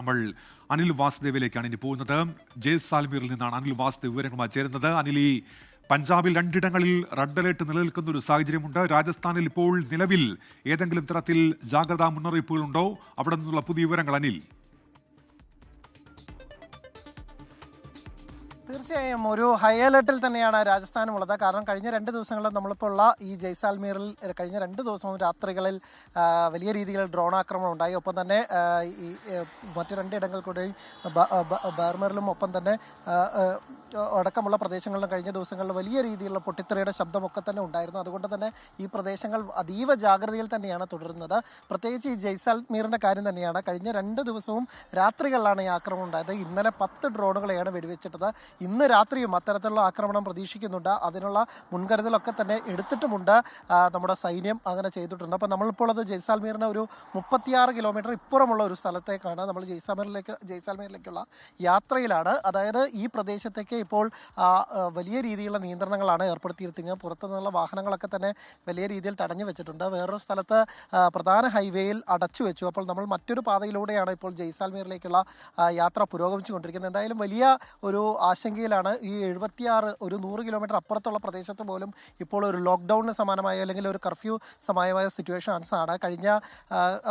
നമ്മൾ അനിൽ വാസുദേവിലേക്കാണ് ഇനി പോകുന്നത്. ജെ സാൽമീറിൽ നിന്നാണ് അനിൽ വാസുദേവ് വിവരങ്ങളുമായി ചേരുന്നത്. അനിൽ ഈ പഞ്ചാബിൽ രണ്ടിടങ്ങളിൽ റെഡ് അലേർട്ട് നിലനിൽക്കുന്ന ഒരു സാഹചര്യമുണ്ട്. രാജസ്ഥാനിൽ ഇപ്പോൾ നിലവിൽ ഏതെങ്കിലും തരത്തിൽ ജാഗ്രതാ മുന്നറിയിപ്പുകളുണ്ടോ? അവിടെ നിന്നുള്ള പുതിയ വിവരങ്ങൾ അനിൽ. തീർച്ചയായും ഒരു ഹൈ അലർട്ടിൽ തന്നെയാണ് രാജസ്ഥാനും ഉള്ളത് കാരണം കഴിഞ്ഞ രണ്ട് ദിവസങ്ങളിൽ നമ്മളിപ്പോൾ ഉള്ള ഈ ജയ്സാൽമീറിൽ കഴിഞ്ഞ രണ്ട് ദിവസവും രാത്രികളിൽ വലിയ രീതിയിൽ ഡ്രോൺ ആക്രമണം ഉണ്ടായി. ഒപ്പം തന്നെ ഈ മറ്റു രണ്ടിടങ്ങൾ കൂടെയും ബാർമറിലും ഒപ്പം തന്നെ അടക്കമുള്ള പ്രദേശങ്ങളിലും കഴിഞ്ഞ ദിവസങ്ങളിൽ വലിയ രീതിയിലുള്ള പൊട്ടിത്തെറിയുടെ ശബ്ദമൊക്കെ തന്നെ ഉണ്ടായിരുന്നു. അതുകൊണ്ട് തന്നെ ഈ പ്രദേശങ്ങൾ അതീവ ജാഗ്രതയിൽ തന്നെയാണ് തുടരുന്നത്. പ്രത്യേകിച്ച് ഈ ജയ്സാൽമീറിന്റെ കാര്യം തന്നെയാണ്. കഴിഞ്ഞ രണ്ട് ദിവസവും രാത്രികളിലാണ് ഈ ആക്രമണം ഉണ്ടായത്. ഇന്നലെ പത്ത് ഡ്രോണുകളെയാണ് വെടിവെച്ചിട്ടത്. ഇന്ന് രാത്രിയും അത്തരത്തിലുള്ള ആക്രമണം പ്രതീക്ഷിക്കുന്നുണ്ട്. അതിനുള്ള മുൻകരുതലൊക്കെ തന്നെ എടുത്തിട്ടുമുണ്ട്. നമ്മുടെ സൈന്യം അങ്ങനെ ചെയ്തിട്ടുണ്ട്. അപ്പോൾ നമ്മളിപ്പോൾ അത് ജയ്സാൽമീറിന് ഒരു മുപ്പത്തിയാറ് കിലോമീറ്റർ ഇപ്പുറമുള്ള ഒരു സ്ഥലത്തേക്കാണ്. നമ്മൾ ജയ്സാൽമീറിലേക്ക് ജയ്സാൽമീറിലേക്കുള്ള യാത്രയിലാണ്. അതായത് ഈ പ്രദേശത്തേക്ക് ഇപ്പോൾ വലിയ രീതിയിലുള്ള നിയന്ത്രണങ്ങളാണ് ഏർപ്പെടുത്തിയിരിക്കുന്നത്. പുറത്തു നിന്നുള്ള വാഹനങ്ങളൊക്കെ തന്നെ വലിയ രീതിയിൽ തടഞ്ഞു വെച്ചിട്ടുണ്ട്. വേറൊരു സ്ഥലത്ത് പ്രധാന ഹൈവേയിൽ അടച്ചു വെച്ചു. അപ്പോൾ നമ്മൾ മറ്റൊരു പാതയിലൂടെയാണ് ഇപ്പോൾ ജയ്സാൽമീറിലേക്കുള്ള യാത്ര പുരോഗമിച്ചുകൊണ്ടിരിക്കുന്നത്. എന്തായാലും വലിയ ഒരു ആശങ്കയിലാണ് ഈ എഴുപത്തിയാറ് ഒരു നൂറ് കിലോമീറ്റർ അപ്പുറത്തുള്ള പ്രദേശത്ത് പോലും ഇപ്പോൾ ഒരു ലോക്ക്ഡൗണിന് സമാനമായ അല്ലെങ്കിൽ ഒരു കർഫ്യൂ സമാനമായ സിറ്റുവേഷൻ ആണ്. കഴിഞ്ഞ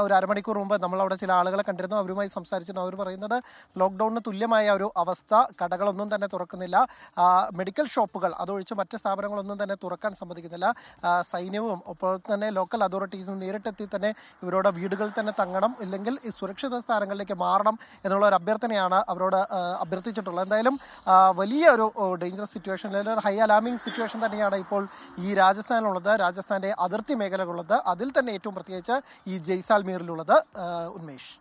ഒരു അരമണിക്കൂർ മുമ്പ് നമ്മൾ അവിടെ ചില ആളുകളെ കണ്ടിരുന്നു. അവരുമായി സംസാരിച്ചിരുന്നു. അവർ പറയുന്നത് ലോക്ക്ഡൗണിന് തുല്യമായ ഒരു അവസ്ഥ കടകളൊന്നും തന്നെ തുറക്കുന്നില്ല. മെഡിക്കൽ ഷോപ്പുകൾ അതൊഴിച്ച് മറ്റ് സ്ഥാപനങ്ങളൊന്നും തന്നെ തുറക്കാൻ സമ്മതിക്കുന്നില്ല. സൈന്യവും ഒപ്പം തന്നെ ലോക്കൽ അതോറിറ്റീസും നേരിട്ടെത്തി തന്നെ ഇവരോട് വീടുകളിൽ തന്നെ തങ്ങണം ഇല്ലെങ്കിൽ ഈ സുരക്ഷിത സ്ഥാനങ്ങളിലേക്ക് മാറണം എന്നുള്ള ഒരു അഭ്യർത്ഥനയാണ് അവരോട് അഭ്യർത്ഥിച്ചിട്ടുള്ളത്. എന്തായാലും വലിയ ഒരു ഡേഞ്ചറസ് സിറ്റുവേഷൻ അല്ലെങ്കിൽ ഒരു ഹൈ അലാമിംഗ് സിറ്റുവേഷൻ തന്നെയാണ് ഇപ്പോൾ ഈ രാജസ്ഥാനിലുള്ളത് രാജസ്ഥാന്റെ അതിർത്തി മേഖലകളുള്ളത്. അതിൽ തന്നെ ഏറ്റവും പ്രത്യേകിച്ച് ഈ ജയ്സാൽമീറിലുള്ളത് ഉന്മേഷ്.